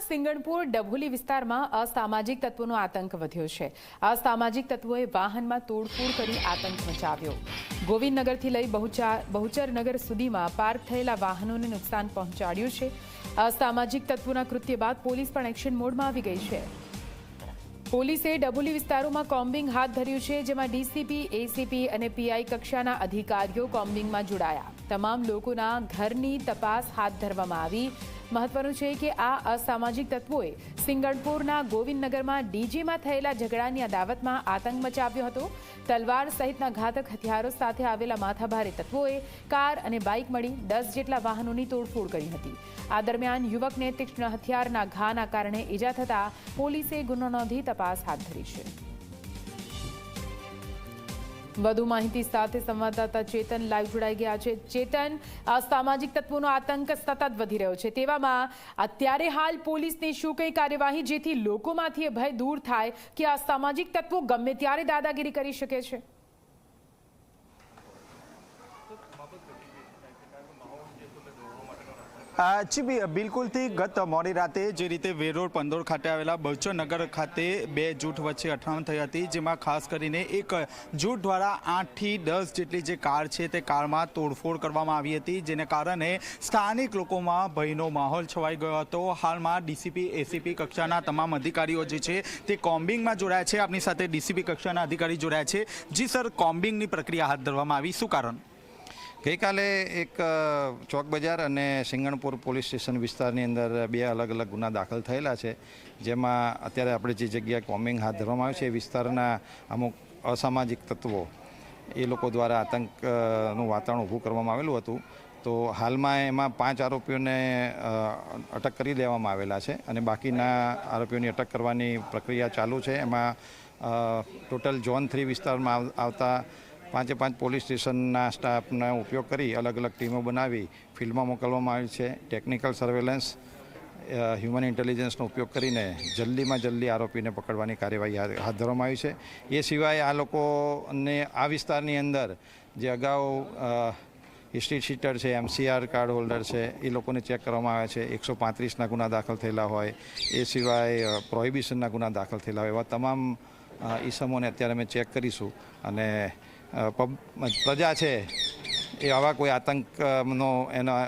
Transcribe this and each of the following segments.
સિંગણપુર ડભોલી વિસ્તારમાં અસામાજિક તત્વોનો આતંક વધ્યો છે. અસામાજિક તત્વોએ વાહનમાં તોડફોડ કરી આતંક મચાવ્યો. ગોવિંદનગરથી લઈ બહુચા, બહુચરનગર સુધીમાં પાર્ક થયેલા વાહનોને નુકસાન પહોંચાડ્યું છે. અસામાજિક તત્વોના કૃત્ય બાદ પોલીસ પણ એક્શન મોડમાં આવી ગઈ છે. પોલીસે ડભોલી વિસ્તારોમાં કોમ્બિંગ હાથ ધર્યું છે, જેમાં ડીસીપી, એસીપી અને પીઆઈ કક્ષાના અધિકારીઓ કોમ્બિંગમાં જોડાયા. તમામ લોકોના ઘરની તપાસ હાથ ધરવામાં આવી. મહત્વનું છે કે આ અસામાજિક તત્વોએ સિંગણપુરના ગોવિંદનગરમાં ડીજેમાં થયેલા ઝઘડાની અદાવતમાં આતંક મચાવ્યો હતો. તલવાર સહિતના ઘાતક હથિયારો સાથે આવેલા માથાભારે તત્વોએ કાર અને બાઇક મળી દસ જેટલા વાહનોની તોડફોડ કરી હતી. આ દરમિયાન યુવકને તીક્ષ્ણ હથિયારના ઘાના કારણે ઈજા થતાં પોલીસે ગુનો નોંધી તપાસ હાથ ધરી છે. વધુ માહિતી સાથે સંવાદદાતા ચેતન લાઈવ જોડાઈ ગયા છે. ચેતન સામાજિક તત્વોનો આતંક સતત વધી રહ્યો છે. તેવામાં અત્યારે હાલ પોલીસની શું કઈ કાર્યવાહી જેથી લોકોમાંથી એ ભય દૂર થાય કે આ સામાજિક તત્વો ગમે ત્યારે દાદાગીરી કરી શકે છે? જી બિલકુલથી ગત મોડી રાતે જે રીતે વેરોડ પંદોર ખાતે આવેલા બહુચરનગર ખાતે બે જૂથ વચ્ચે અથડામણ થઈ હતી, જેમાં ખાસ કરીને એક જૂથ દ્વારા આઠથી દસ જેટલી જે કાર છે તે કારમાં તોડફોડ કરવામાં આવી હતી, જેને કારણે સ્થાનિક લોકોમાં ભયનો માહોલ છવાઈ ગયો હતો. હાલમાં ડીસીપી, એસીપી કક્ષાના તમામ અધિકારીઓ જે છે તે કોમ્બિંગમાં જોડાયા છે. આપની સાથે ડીસીપી કક્ષાના અધિકારી જોડાયા છે. જી સર, કોમ્બિંગની પ્રક્રિયા હાથ ધરવામાં આવી. શું કારણ? ગઈકાલે એક ચોક બજાર અને સિંગણપુર પોલીસ સ્ટેશન વિસ્તારની અંદર બે અલગ અલગ ગુના દાખલ થયેલા છે. જેમાં અત્યારે આપણે જે જગ્યાએ કોમિંગ હાથ ધરવામાં આવ્યું છે એ વિસ્તારના અમુક અસામાજિક તત્વો એ લોકો દ્વારા આતંકનું વાતાવરણ ઊભું કરવામાં આવેલું હતું. તો હાલમાં એમાં પાંચ આરોપીઓને અટક કરી દેવામાં આવેલા છે અને બાકીના આરોપીઓની અટક કરવાની પ્રક્રિયા ચાલુ છે. એમાં ટોટલ ઝોન થ્રી વિસ્તારમાં આવતા પાંચે પાંચ પોલીસ સ્ટેશનના સ્ટાફનો ઉપયોગ કરી અલગ અલગ ટીમો બનાવી ફિલ્ડમાં મોકલવામાં આવી છે. ટેકનિકલ સર્વેલન્સ હ્યુમન ઇન્ટેલિજન્સનો ઉપયોગ કરીને જલ્દીમાં જલ્દી આરોપીને પકડવાની કાર્યવાહી હાથ ધરવામાં આવી છે. એ સિવાય આ લોકોને આ વિસ્તારની અંદર જે અગાઉ હિસ્ટ્રી શીટર છે એમસીઆર કાર્ડ હોલ્ડર છે, એ લોકોને ચેક કરવામાં આવે છે. એકસો પાંત્રીસના ગુના દાખલ થયેલા હોય, એ સિવાય પ્રોહિબિશનના ગુના દાખલ થયેલા હોય, એવા તમામ ઈસમોને અત્યારે અમે ચેક કરીશું અને પ્રજા છે. એ આવા કોઈ આતંકનો એના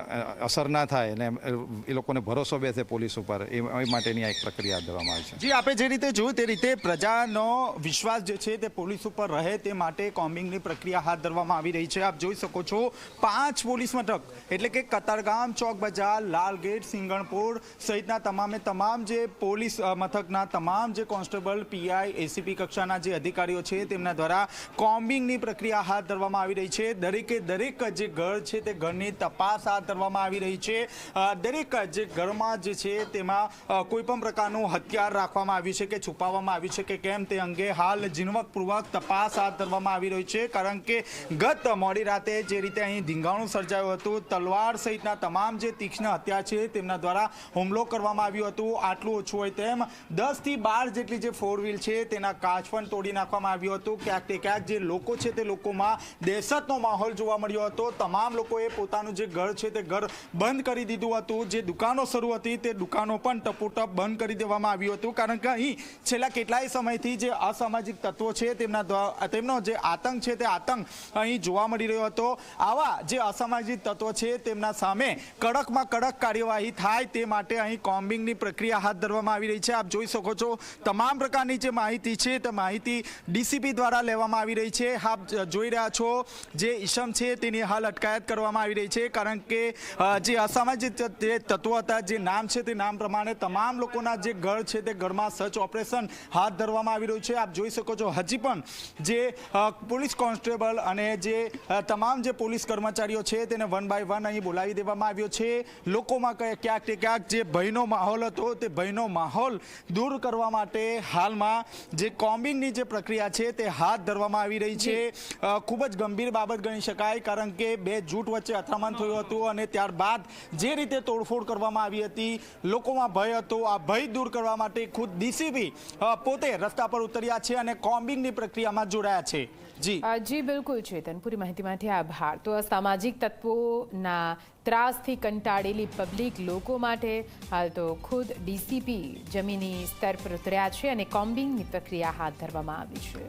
અસર ના થાય અને એ લોકોને ભરોસો બેસે પોલીસ ઉપર, એ માટેની આ એક પ્રક્રિયા હાથ ધરવામાં આવી છે. જી, આપણે જે રીતે જોયું તે રીતે પ્રજાનો વિશ્વાસ જે છે તે પોલીસ ઉપર રહે તે માટે કોમ્બિંગની પ્રક્રિયા હાથ ધરવામાં આવી રહી છે. આપ જોઈ શકો છો, પાંચ પોલીસ મથક, એટલે કે કતારગામ ચોક બજાર લાલગેટ, સિંગણપુર સહિતના તમામે તમામ જે પોલીસ મથકના તમામ જે કોન્સ્ટેબલ, પીઆઈ, એસીપી કક્ષાના જે અધિકારીઓ છે તેમના દ્વારા કોમ્બિંગની પ્રક્રિયા હાથ ધરવામાં આવી રહી છે. દરેકે દરેક જે ઘર છે તે ઘરની તપાસ હાથ ધરવામાં આવી રહી છે. દરેક જે ઘરમાં જે છે તેમાં કોઈપણ કોઈ પણ પ્રકારનું હથિયાર રાખવામાં આવ્યું છે કે છુપાવવામાં આવ્યું છે કે કેમ તે અંગે હાલ ઝીણવકપૂર્વક તપાસ હાથ ધરવામાં આવી રહી છે. કારણ કે ગત મોડી રાતે જે રીતે અહીં ધીંગાણું સર્જાયું હતું, તલવાર સહિતના તમામ જે તીક્ષ્ણ હત્યા છે તેમના દ્વારા હુમલો કરવામાં આવ્યું હતું. આટલું ઓછું હોય તેમ દસથી બાર જેટલી જે ફોર વ્હીલ છે તેના કાચ પણ તોડી નાખવામાં આવ્યું હતું. ક્યાંક તે ક્યાંક જે લોકો છે તે લોકોમાં દહેશતનો માહોલ જોવા મળ્યો હતો તમામ લોકોએ પોતાનું જે ઘર છે તે ઘર બંધ કરી દીધું હતું. જે દુકાનો શરૂ હતી તે દુકાનો પણ ટપોટપ બંધ કરી દેવામાં આવ્યું હતું. કારણ કે અહીં છેલ્લા કેટલાય સમયથી જે અસામાજિક તત્વો છે તેમના તેમનો જે આતંક છે તે આતંક અહીં જોવા મળી રહ્યો હતો. આવા જે અસામાજિક તત્વો છે તેમના સામે કડકમાં કડક કાર્યવાહી થાય તે માટે અહીં કોમ્બિંગની પ્રક્રિયા હાથ ધરવામાં આવી રહી છે. આપ જોઈ શકો છો તમામ પ્રકારની જે માહિતી છે તે માહિતી ડીસીપી દ્વારા લેવામાં આવી રહી છે. આપ જોઈ રહ્યા છો જે ઈસમ છે તેની હાલ અટકાયત કરવામાં આવી રહી છે કારણ કે જે અસામાજિક જે તત્વો હતા જે નામ છે તે નામ પ્રમાણે તમામ લોકોના જે ઘર છે તે ઘરમાં સર્ચ ઓપરેશન હાથ ધરવામાં આવી રહ્યું છે. આપ જોઈ શકો છો હજી પણ જે પોલીસ કોન્સ્ટેબલ અને જે તમામ જે પોલીસ કર્મચારીઓ છે તેને વન બાય વન અહીં બોલાવી દેવામાં આવ્યો છે. લોકોમાં ક્યાંક તે ક્યાંક જે ભયનો માહોલ હતો તે ભયનો માહોલ દૂર કરવા માટે હાલમાં જે કોમ્બિંગની જે પ્રક્રિયા છે તે હાથ ધરવામાં આવી રહી છે. ખૂબ જ ગંભીર બાબત ગણી શકાય કારણ કે બે જૂટ વચ્ચે અથડામણ થયું હતું અને ત્યારબાદ જે રીતે તોડફોડ કરવામાં આવી હતી, લોકોમાં ભય હતો. આ ભય દૂર કરવા માટે ખુદ ડીસીપી પોતે રસ્તા પર ઉતર્યા છે અને કોમ્બિંગની પ્રક્રિયામાં જોડાયા છે. જી. બિલકુલ ચેતન પૂરી માહિતીમાંથી આભાર. તો સામાજિક તત્વોના ત્રાસથી કંટાળેલી પબ્લિક લોકો માટે હાલ તો ખુદ ડીસીપી જમીની સ્તર પર ઉતર્યા છે અને કોમ્બિંગની પ્રક્રિયા હાથ ધરવામાં આવી છે.